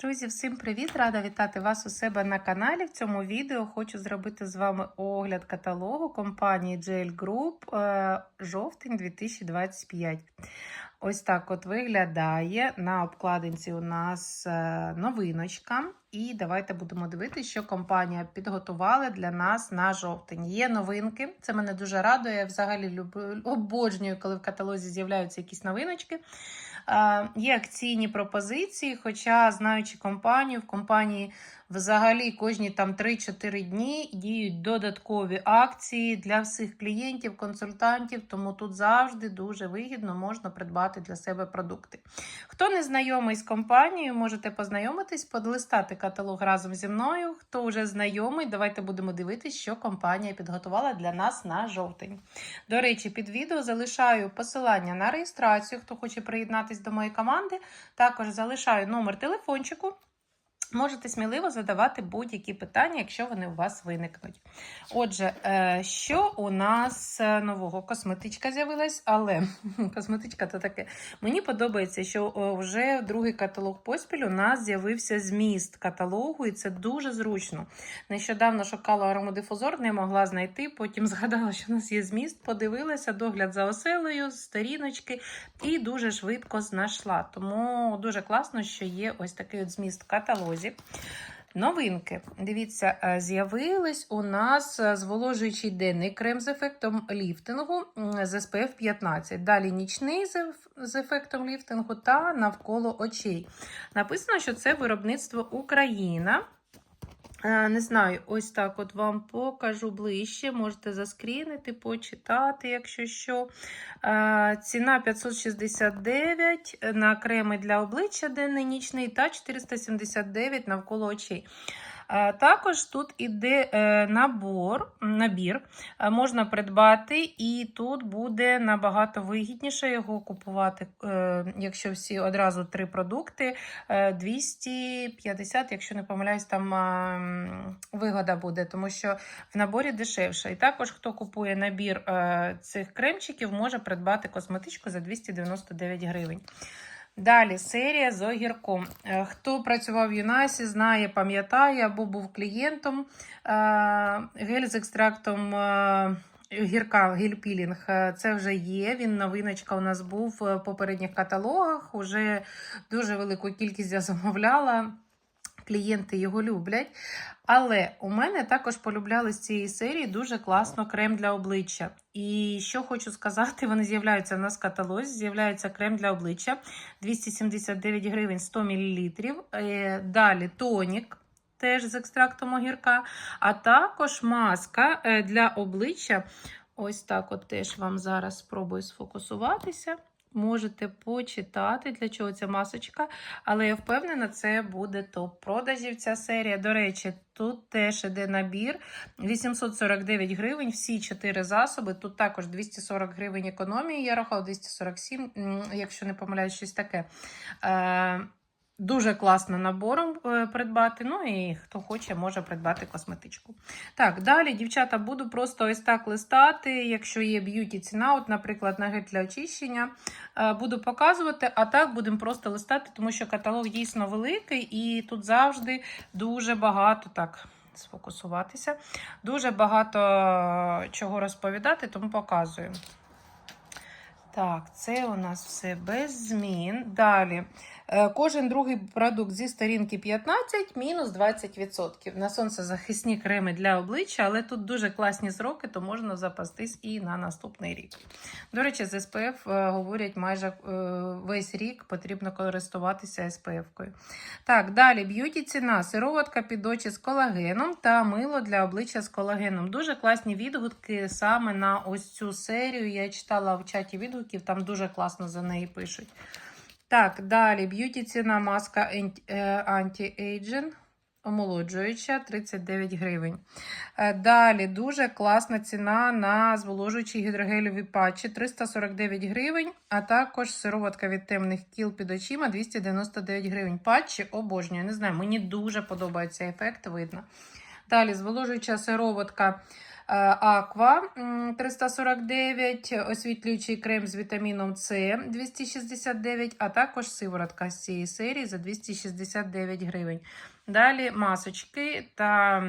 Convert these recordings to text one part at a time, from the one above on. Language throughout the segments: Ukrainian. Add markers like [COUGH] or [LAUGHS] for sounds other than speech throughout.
Друзі, всім привіт! Рада вітати вас у себе на каналі. В цьому відео хочу зробити з вами огляд каталогу компанії GL Group е, жовтень 2025. Ось так от виглядає. На обкладинці у нас е, новиночка. І давайте будемо дивитися, що компанія підготувала для нас на жовтень. Є новинки, це мене дуже радує. Я взагалі люблю, обожнюю, коли в каталозі з'являються якісь новиночки. Є акційні пропозиції, хоча, знаючи компанію, в компанії взагалі кожні там 3-4 дні діють додаткові акції для всіх клієнтів, консультантів, тому тут завжди дуже вигідно можна придбати для себе продукти. Хто не знайомий з компанією, можете познайомитись, подлистати каталог разом зі мною. Хто вже знайомий, давайте будемо дивитися, що компанія підготувала для нас на жовтень. До речі, під відео залишаю посилання на реєстрацію, хто хоче приєднатись до моєї команди. Також залишаю номер телефончику. Можете сміливо задавати будь-які питання, якщо вони у вас виникнуть. Отже, е, що у нас е, нового? Косметичка з'явилась, але [LAUGHS] косметичка то таке. Мені подобається, що вже другий каталог поспіль у нас з'явився зміст каталогу, і це дуже зручно. Нещодавно шукала аромодифузор, не могла знайти. Потім [LAUGHS] згадала, що у нас є зміст, подивилася догляд за оселею, сторіночки і дуже швидко знайшла. Тому дуже класно, що є ось такий от зміст в каталозі. Новинки. Дивіться, е, з'явились у нас е, зволожуючий денний крем з ефектом ліфтингу з SPF 15. Далі нічний з ефектом ліфтингу та навколо очей. Написано, що це виробництво Україна. Е, Не знаю, ось так от вам покажу ближче. Можете заскрінити, почитати, якщо що. Е, Ціна 569 на креми для обличчя денний нічний та 479 навколо очей. Е, Також тут іде е, набор, набір, е, можна придбати, і тут буде набагато вигідніше його купувати, якщо всі одразу три продукти. Е, 250, якщо не помиляюсь, там вигода буде, тому що в наборі дешевше. І також, хто купує набір цих кремчиків, може придбати косметичку за 299 гривень. Далі серія з огірком. Е, Хто працював в Юнасі, знає, пам'ятає або був клієнтом. Е, Гель з екстрактом огірка, гірка, гель-пілінг. е, Це вже є. Він новиночка у нас був в попередніх каталогах. Уже дуже велику кількість я замовляла. Клієнти його люблять. Але у мене також полюбляли з цієї серії дуже класно крем для обличчя. І що хочу сказати, вони з'являються в нас в каталозі. З'являється крем для обличчя 279 гривень 100 мл. Е, Далі тонік. Теж з екстрактом огірка, а також маска е, для обличчя. Ось так, от теж вам зараз спробую сфокусуватися. Можете почитати, для чого ця масочка. Але я впевнена, це буде топ продажів ця серія. До речі, тут теж іде набір 849 гривень, всі чотири засоби. Тут також 240 гривень економії. Я рахувала 247, якщо не помиляюсь, щось таке. Дуже класно набором е, придбати. Ну і хто хоче, може придбати косметичку. Так, далі, дівчата, буду просто ось так листати. Якщо є б'юті ціна, от, наприклад, на гель для очищення, е, буду показувати, а так будемо просто листати, тому що каталог дійсно великий, і тут завжди дуже багато так. Сфокусуватися. Дуже багато е, чого розповідати, тому показую. Так, це у нас все без змін. Далі. Е, Кожен другий продукт зі сторінки 15 мінус 20%. На сонцезахисні креми для обличчя, але тут дуже класні сроки, то можна запастись і на наступний рік. До речі, з SPF е, говорять майже е, весь рік потрібно користуватися SPF-кою. Так, далі б'юті ціна, сироватка під очі з колагеном та мило для обличчя з колагеном. Дуже класні відгуки саме на ось цю серію. Я читала в чаті відгуків, там дуже класно за неї пишуть. Так, далі б'юті ціна маска Anti-Aging. Омолоджуюча 39 гривень. Е, Далі дуже класна ціна на зволожуючі гідрогелеві патчі 349 гривень, а також сироватка від темних кіл під очима 299 гривень. Патчі обожнюю. Не знаю, мені дуже подобається ефект, видно. Далі зволожуюча сироватка Аква 349, освітлюючий крем з вітаміном С 269, а також сиворотка з цієї серії за 269 гривень. Далі масочки та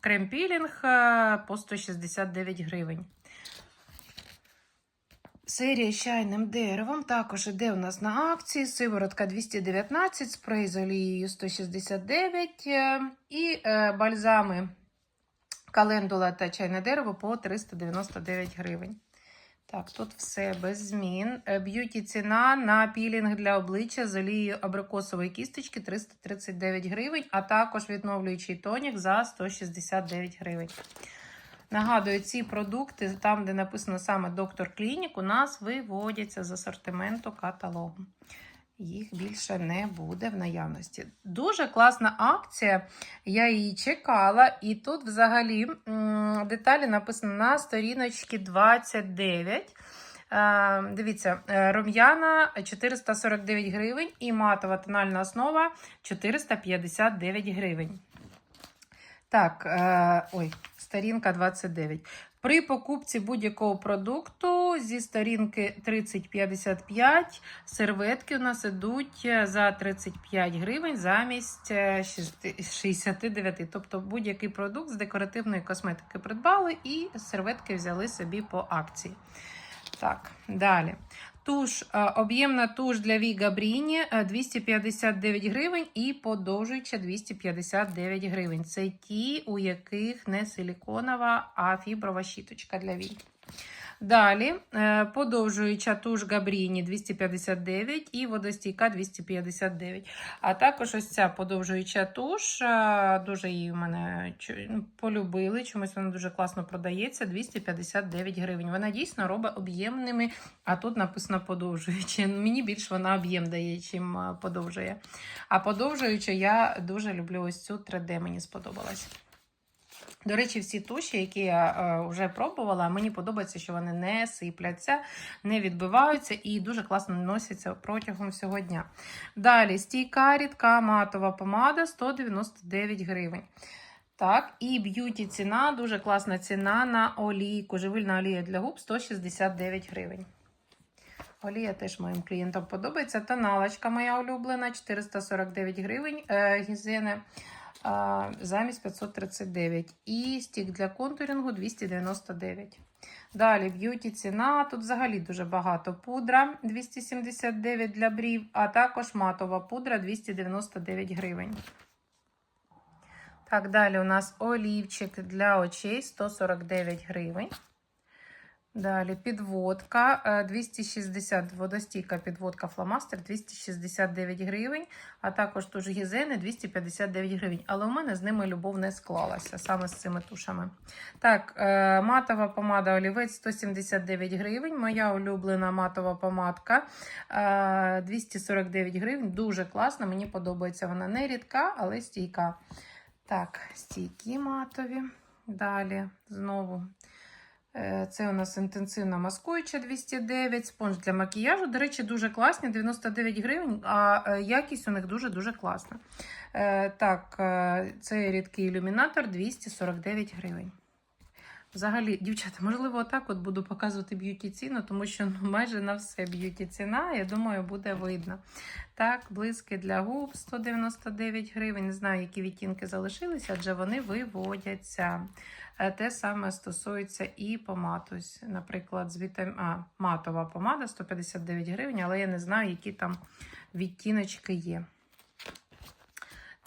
крем-пілінг е, по 169 гривень. Серія з чайним деревом також іде у нас на акції. Сиворотка 219, спрей з олією 169 е, і е, бальзами календула та чайне дерево по 399 гривень. Так, тут все без змін. Е, Б'юті ціна на пілінг для обличчя з олією абрикосової кісточки 339 гривень, а також відновлюючий тонік за 169 гривень. Нагадую, ці продукти, там, де написано саме доктор Клінік, у нас виводяться з асортименту каталогу. Їх більше не буде в наявності. Дуже класна акція. Я її чекала, і тут взагалі деталі написано на сторіночці 29. Е, Дивіться, е, рум'яна 449 гривень і матова тональна основа 459 гривень. Так, е, ой, сторінка 29. При покупці будь-якого продукту зі сторінки 3055 серветки у нас ідуть е, за 35 гривень замість е, 69. Тобто будь-який продукт з декоративної косметики придбали і серветки взяли собі по акції. Так, далі. Туш, е, об'ємна туш для Ві Бріні е, 259 гривень і подовжуюча 259 гривень. Це ті, у яких не силіконова, а фіброва щіточка для вій. Далі е, подовжуюча туш Габріні 259 і водостійка 259. А також ось ця подовжуюча туш, е, дуже її в мене ну, полюбили, чомусь вона дуже класно продається, 259 гривень. Вона дійсно робить об'ємними, а тут написано подовжуючи. Мені більш вона об'єм дає, чим е, подовжує. А подовжуючи, я дуже люблю ось цю 3D, мені сподобалась. До речі, всі туші, які я е, вже пробувала, мені подобається, що вони не сипляться, не відбиваються і дуже класно носяться протягом всього дня. Далі стійка рідка матова помада 199 гривень. Так, і б'юті ціна, дуже класна ціна на олійку. Живильна олія для губ 169 гривень. Олія теж моїм клієнтам подобається. Тоналочка моя улюблена 449 гривень. Е, гізени замість 539. І стік для контурінгу 299. Далі б'юті ціна. Тут взагалі дуже багато. Пудра 279 для брів, а також матова пудра 299 гривень. Так, далі у нас олівчик для очей 149 гривень. Далі підводка е, 260, водостійка підводка фломастер 269 гривень, а також туш гізени 259 гривень. Але у мене з ними любов не склалася, саме з цими тушами. Так, е, матова помада олівець 179 гривень. Моя улюблена матова помадка е, 249 гривень. Дуже класна, мені подобається вона не рідка, але стійка. Так, стійкі матові. Далі знову. Е, Це у нас інтенсивна маскуюча 209, спонж для макіяжу. До речі, дуже класні, 99 гривень, а е, якість у них дуже-дуже класна. Е, Так, це рідкий ілюмінатор 249 гривень. Взагалі, дівчата, можливо, отак от буду показувати б'юті ціну, тому що ну, майже на все б'юті ціна, я думаю, буде видно. Так, блиски для губ 199 гривень. Не знаю, які відтінки залишилися, адже вони виводяться. Е, Те саме стосується і помад. Наприклад, з вітам... а, матова помада 159 гривень, але я не знаю, які там відтіночки є.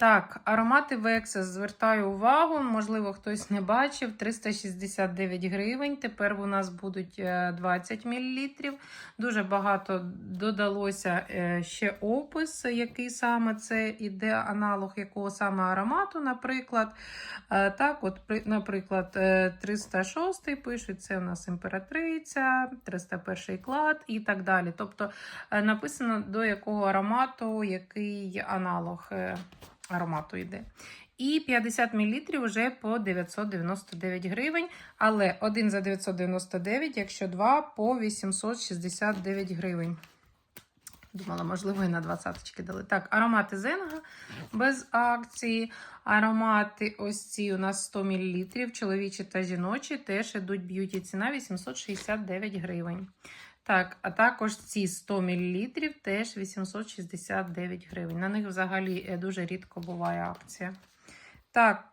Так, аромати Векса звертаю увагу, можливо, хтось не бачив. 369 гривень. Тепер у нас будуть е, 20 мл. Дуже багато додалося е, ще опис, який саме це іде аналог якого саме аромату, наприклад. Е, Так, от, наприклад, е, 306 пишуть, це у нас імператриця, 301 клад і так далі. Тобто е, написано до якого аромату, який аналог е, аромату йде. І 50 мл вже по 999 гривень, але один за 999, якщо два по 869 гривень. Думала, можливо, і на 20 дали. Так, аромати Зенга без акції. Аромати ось ці у нас 100 мл, чоловічі та жіночі, теж ідуть б'юті ціна 869 гривень. Так, а також ці 100 мл теж 869 гривень. На них взагалі е, дуже рідко буває акція. Так,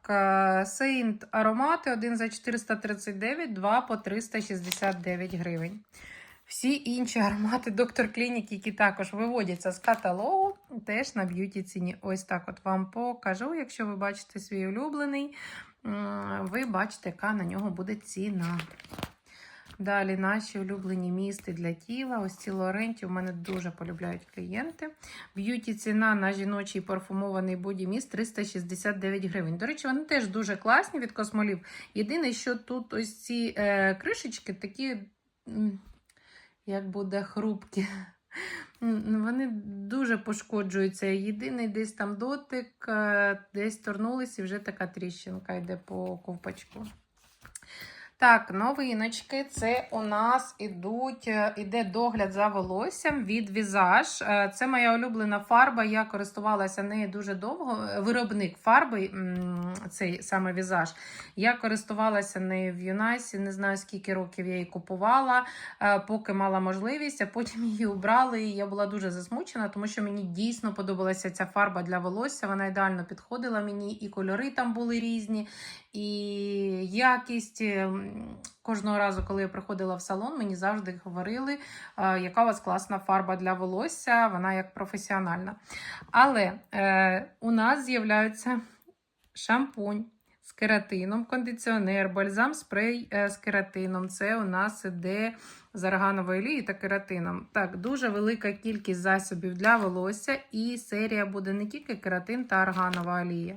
Сейнт аромати 1 за 439, 2 по 369 гривень. Всі інші аромати доктор Клінік, які також виводяться з каталогу, теж на б'юті ціні. Ось так от вам покажу. Якщо ви бачите свій улюблений, ви бачите, яка на нього буде ціна. Далі наші улюблені місти для тіла. Ось ці Лоренті у мене дуже полюбляють клієнти. Б'юті ціна на жіночий парфумований боді міст 369 гривень. До речі, вони теж дуже класні від космолів. Єдине, що тут ось ці е, кришечки такі, як буде, хрупкі. Вони дуже пошкоджуються. Єдиний десь там дотик, е, десь торнулись і вже така тріщинка йде по ковпачку. Так, новиночки. Це у нас ідуть, е, іде догляд за волоссям від Visage. Е, Це моя улюблена фарба. Я користувалася нею дуже довго. Е, Виробник фарби, цей саме Visage. Я користувалася нею в Юнайсі. Не знаю, скільки років я її купувала, поки мала можливість, а потім її убрали. І я була дуже засмучена, тому що мені дійсно подобалася ця фарба для волосся. Вона ідеально підходила мені, і кольори там були різні. І якість кожного разу, коли я приходила в салон, мені завжди говорили, е, яка у вас класна фарба для волосся, вона як професіональна. Але е, у нас з'являються шампунь з кератином, кондиціонер, бальзам спрей е, з кератином. Це у нас іде з арганової олії та кератином. Так, дуже велика кількість засобів для волосся, і серія буде не тільки кератин та арганова олія.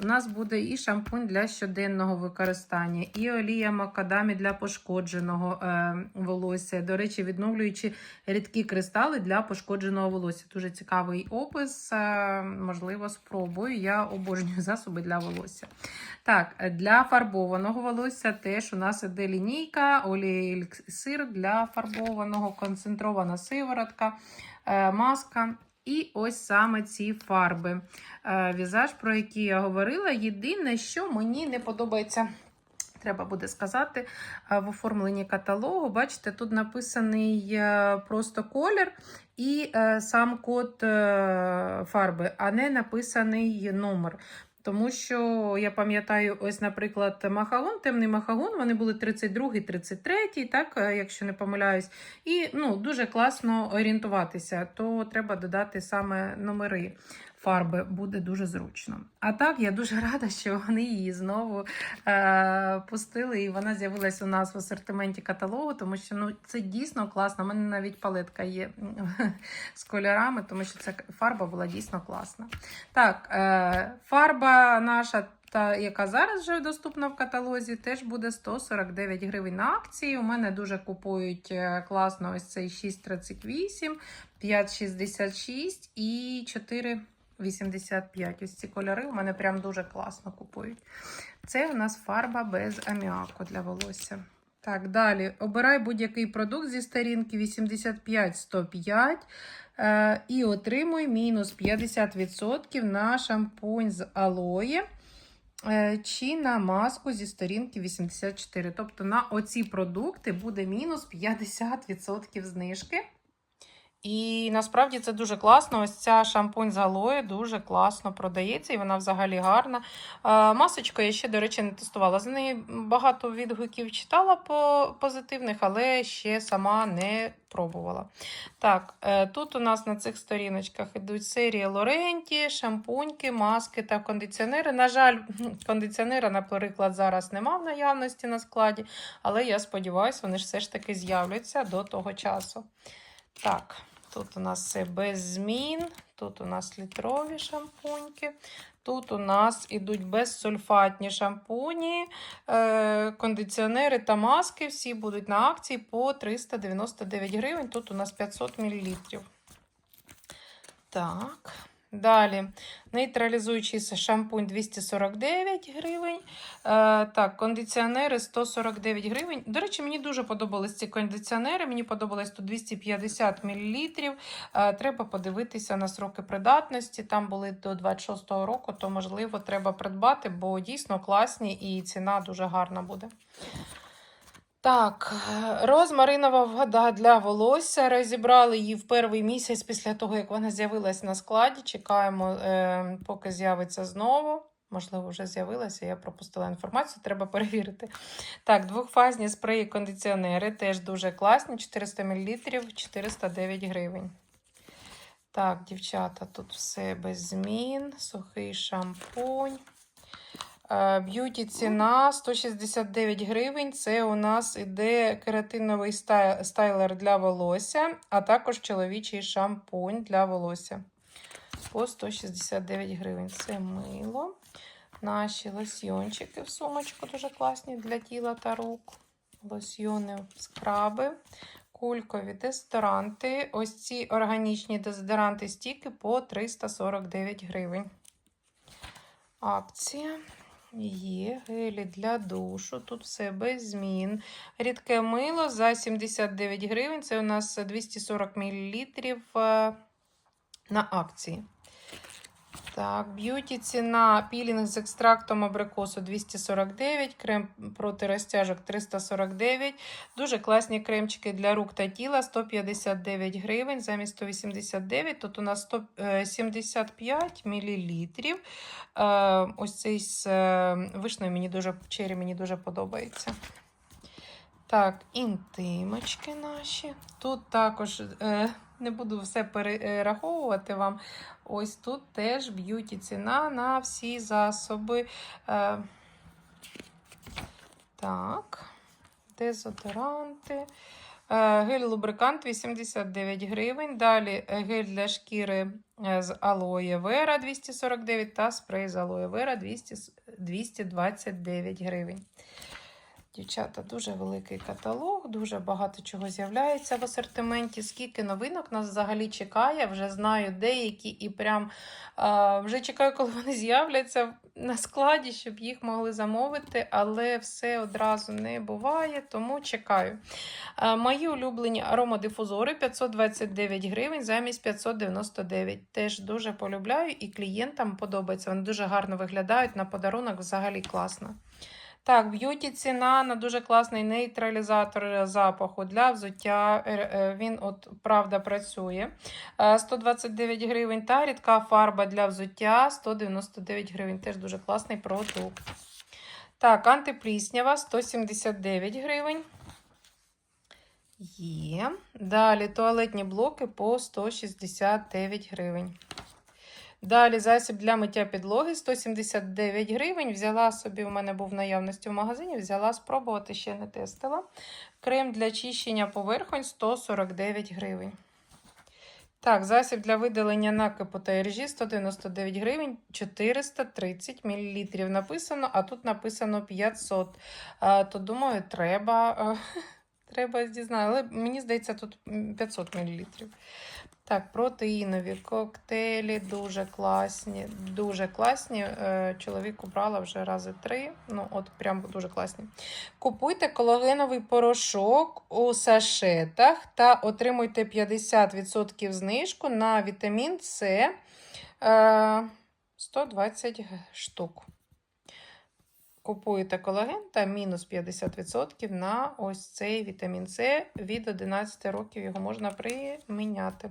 У нас буде і шампунь для щоденного використання, і олія макадамі для пошкодженого е, волосся. До речі, відновлюючи рідкі кристали для пошкодженого волосся. Дуже цікавий опис. Е, можливо, спробую. Я обожнюю [LAUGHS] засоби для волосся. Так, для фарбованого волосся теж у нас іде лінійка, олія еліксир для фарбованого, концентрована сиворотка, е, маска. І ось саме ці фарби. Е, Візаж, про які я говорила. Єдине, що мені не подобається. Треба буде сказати е, в оформленні каталогу. Бачите, тут написаний е, просто колір і сам код фарби, а не написаний номер. Тому що я пам'ятаю, ось, наприклад, махагон, темний махагон, вони були 32, 33, так, е, якщо не помиляюсь. І ну, дуже класно орієнтуватися, то треба додати саме номери фарби, буде дуже зручно. А так, я дуже рада, що вони її знову е, пустили, і вона з'явилась у нас в асортименті каталогу, тому що ну, це дійсно класно. У мене навіть палетка є [LAUGHS] з кольорами, тому що ця фарба була дійсно класна. Так, е, фарба наша. Та, яка зараз вже доступна в каталозі, теж буде 149 гривень на акції. У мене дуже купують е, класно ось цей 6,38, 5,66 і 4,85. Ось ці кольори у мене прям дуже класно купують. Це у нас фарба без аміаку для волосся. Так, далі. Обирай будь-який продукт зі сторінки 85-105 е, і отримуй мінус 50% на шампунь з алоє е, чи на маску зі сторінки 84. Тобто на оці продукти буде мінус 50% знижки. І насправді це дуже класно. Ось ця шампунь з алоє дуже класно продається, і вона взагалі гарна. Е, Масочку я ще, до речі, не тестувала. За неї багато відгуків читала по позитивних, але ще сама не пробувала. Так, е, тут у нас на цих сторіночках йдуть серії Лоренті, шампуньки, маски та кондиціонери. На жаль, [CLEARS THROAT] кондиціонера, наприклад, зараз нема в наявності на складі, але я сподіваюся, вони ж все ж таки з'являться до того часу. Так, тут у нас все без змін. Тут у нас літрові шампуньки. Тут у нас ідуть безсульфатні шампуні, е, кондиціонери та маски. Всі будуть на акції по 399 гривень. Тут у нас 500 мл. Так, Далі нейтралізуючий шампунь 249 гривень. Е, так, кондиціонери 149 гривень. До речі, мені дуже подобались ці кондиціонери. Мені подобалось тут 250 мл. Е, треба подивитися на сроки придатності. Там були до 26-го року, то можливо треба придбати, бо дійсно класні і ціна дуже гарна буде. Так, розмаринова вода для волосся. Розібрали її в перший місяць після того, як вона з'явилась на складі. Чекаємо, е, поки з'явиться знову. Можливо, вже з'явилася, я пропустила інформацію, треба перевірити. Так, двохфазні спреї кондиціонери теж дуже класні. 400 мл, 409 гривень. Так, дівчата, тут все без змін. Сухий шампунь. Б'юті ціна 169 гривень. Це у нас іде кератиновий стайлер для волосся, а також чоловічий шампунь для волосся. По 169 гривень. Це мило. Наші лосьйончики в сумочку дуже класні для тіла та рук. Лосьйони, скраби, кулькові дезодоранти. Ось ці органічні дезодоранти стіки по 349 гривень. Акція. Є гелі для душу. Тут все без змін. Рідке мило за 79 гривень. Це у нас 240 мл на акції. Так, б'юті ціна пілінг з екстрактом абрикосу 249, крем проти розтяжок 349. Дуже класні кремчики для рук та тіла 159 гривень. Замість 189. Тут у нас 175 мл. Ось цей з е, вишнею мені дуже чері мені дуже подобається. Так, інтимочки наші. Тут також е, не буду все перераховувати вам. Ось тут теж б'юті ціна на всі засоби. Е, так, дезодоранти. Е, Гель лубрикант 89 гривень. Далі гель для шкіри е, з алоє вера 249 та спрей з алоє вера 200, 229 гривень. Дівчата, дуже великий каталог, дуже багато чого з'являється в асортименті. Скільки новинок нас взагалі чекає, вже знаю деякі і прям а, вже чекаю, коли вони з'являться на складі, щоб їх могли замовити, але все одразу не буває, тому чекаю. А, мої улюблені аромадифузори 529 гривень замість 599. Теж дуже полюбляю і клієнтам подобається. Вони дуже гарно виглядають на подарунок, взагалі класно. Так, б'юті ціна на дуже класний нейтралізатор запаху для взуття. Е, е, Він, от, правда, працює. Е, 129 гривень. Та рідка фарба для взуття 199 гривень. Теж дуже класний продукт. Так, антипліснява 179 гривень. Є. Далі туалетні блоки по 169 гривень. Далі засіб для миття підлоги 179 гривень. Взяла собі, у мене був в наявності в магазині, взяла спробувати, ще не тестила. Крем для чищення поверхонь 149 гривень. Так, засіб для видалення накипу та іржі 199 гривень 430 мл. Написано, а тут написано 500. А, то думаю, треба. [LAUGHS] Треба дізнати, але мені здається, тут 500 мл. Так, протеїнові коктейлі дуже класні. Дуже класні. Е, Чоловіку брала вже рази три. Ну, от прям дуже класні. Купуйте колагеновий порошок у сашетах та отримуйте 50% знижку на вітамін С 120 штук. Купуєте колаген та мінус 50% на ось цей вітамін С від 11 років його можна приміняти.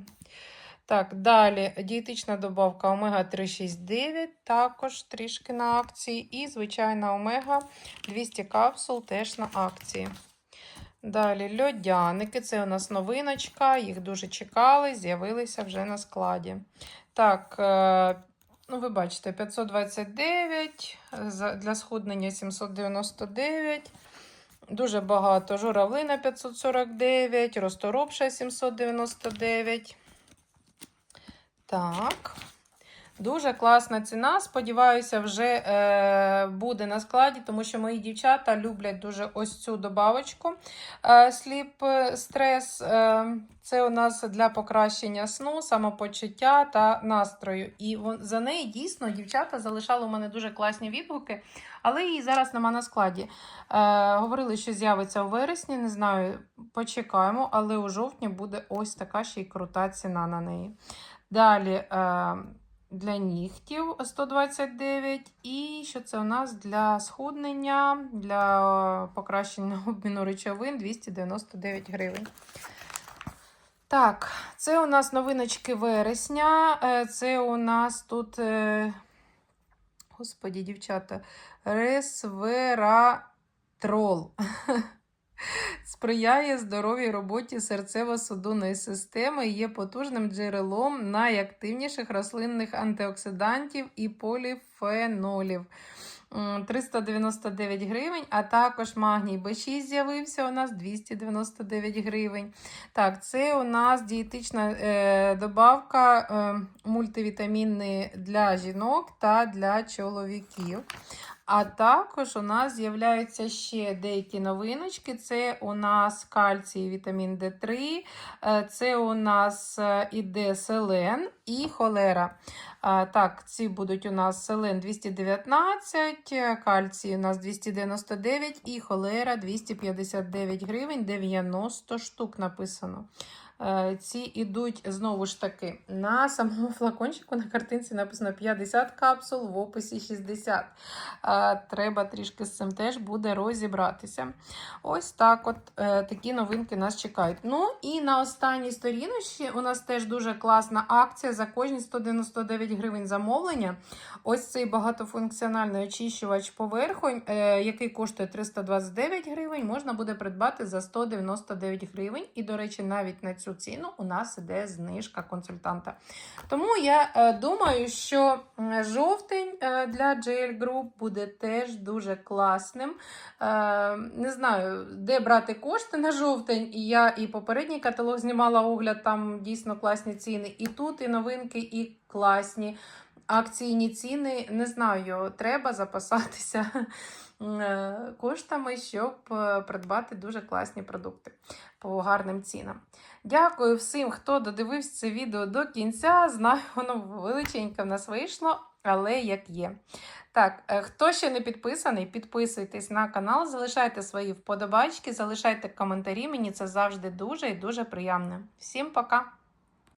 Так, далі дієтична добавка омега 369, також трішки на акції. І звичайна омега 200 капсул теж на акції. Далі льодяники, це у нас новиночка, їх дуже чекали, з'явилися вже на складі. Так, е, Ну, ви бачите, 529, для схуднення 799. Дуже багато. Журавлина 549, розторопша 799. Так. Дуже класна ціна. Сподіваюся, вже е, буде на складі, тому що мої дівчата люблять дуже ось цю добавочку е, сліп стрес. Е, це у нас для покращення сну, самопочуття та настрою. І за неї дійсно дівчата залишали у мене дуже класні відгуки, але її зараз нема на складі. Е, говорили, що з'явиться у вересні, не знаю, почекаємо, але у жовтні буде ось така ще й крута ціна на неї. Далі. Е, для нігтів 129. І що це у нас для схуднення, для покращення [LAUGHS] обміну речовин 299 гривень. Так, це у нас новиночки вересня. Е, Це у нас тут, е, господі, дівчата, ресвератрол. [LAUGHS] Сприяє здоровій роботі серцево-судинної системи, і є потужним джерелом найактивніших рослинних антиоксидантів і поліфенолів. 399 гривень, а також магній B6 з'явився у нас 299 гривень. Так, це у нас дієтична е, добавка е, мультивітамінний для жінок та для чоловіків. А також у нас з'являються ще деякі новиночки. Це у нас кальцій вітамін D3, е, це у нас е, іде селен і холера. Так, ці будуть у нас селен 219, е, кальцій у нас 299 і холера 259 гривень, 90 штук написано. Е, Ці ідуть знову ж таки на самому флакончику на картинці написано 50 капсул, в описі 60. Е, Треба трішки з цим теж буде розібратися. Ось так от е, такі новинки нас чекають. Ну і на останній сторіночці у нас теж дуже класна акція за кожні 199 гривень замовлення. Ось цей багатофункціональний очищувач поверхонь, який коштує 329 гривень, можна буде придбати за 199 гривень. І, до речі, навіть на цю ціну у нас іде знижка консультанта. Тому я е, думаю, що жовтень е, для JL Group буде теж дуже класним. Е, Не знаю, де брати кошти на жовтень. І я і попередній каталог знімала огляд, там дійсно класні ціни. І тут і новинки, і класні. Акційні ціни, не знаю, треба запасатися [LAUGHS] коштами, щоб придбати дуже класні продукти по гарним цінам. Дякую всім, хто додивився це відео до кінця. Знаю, [LAUGHS] воно величеньке в нас вийшло, але як є. Так, е, хто ще не підписаний, підписуйтесь на канал, залишайте свої вподобачки, залишайте коментарі. Мені це завжди дуже і дуже приємно. Всім пока!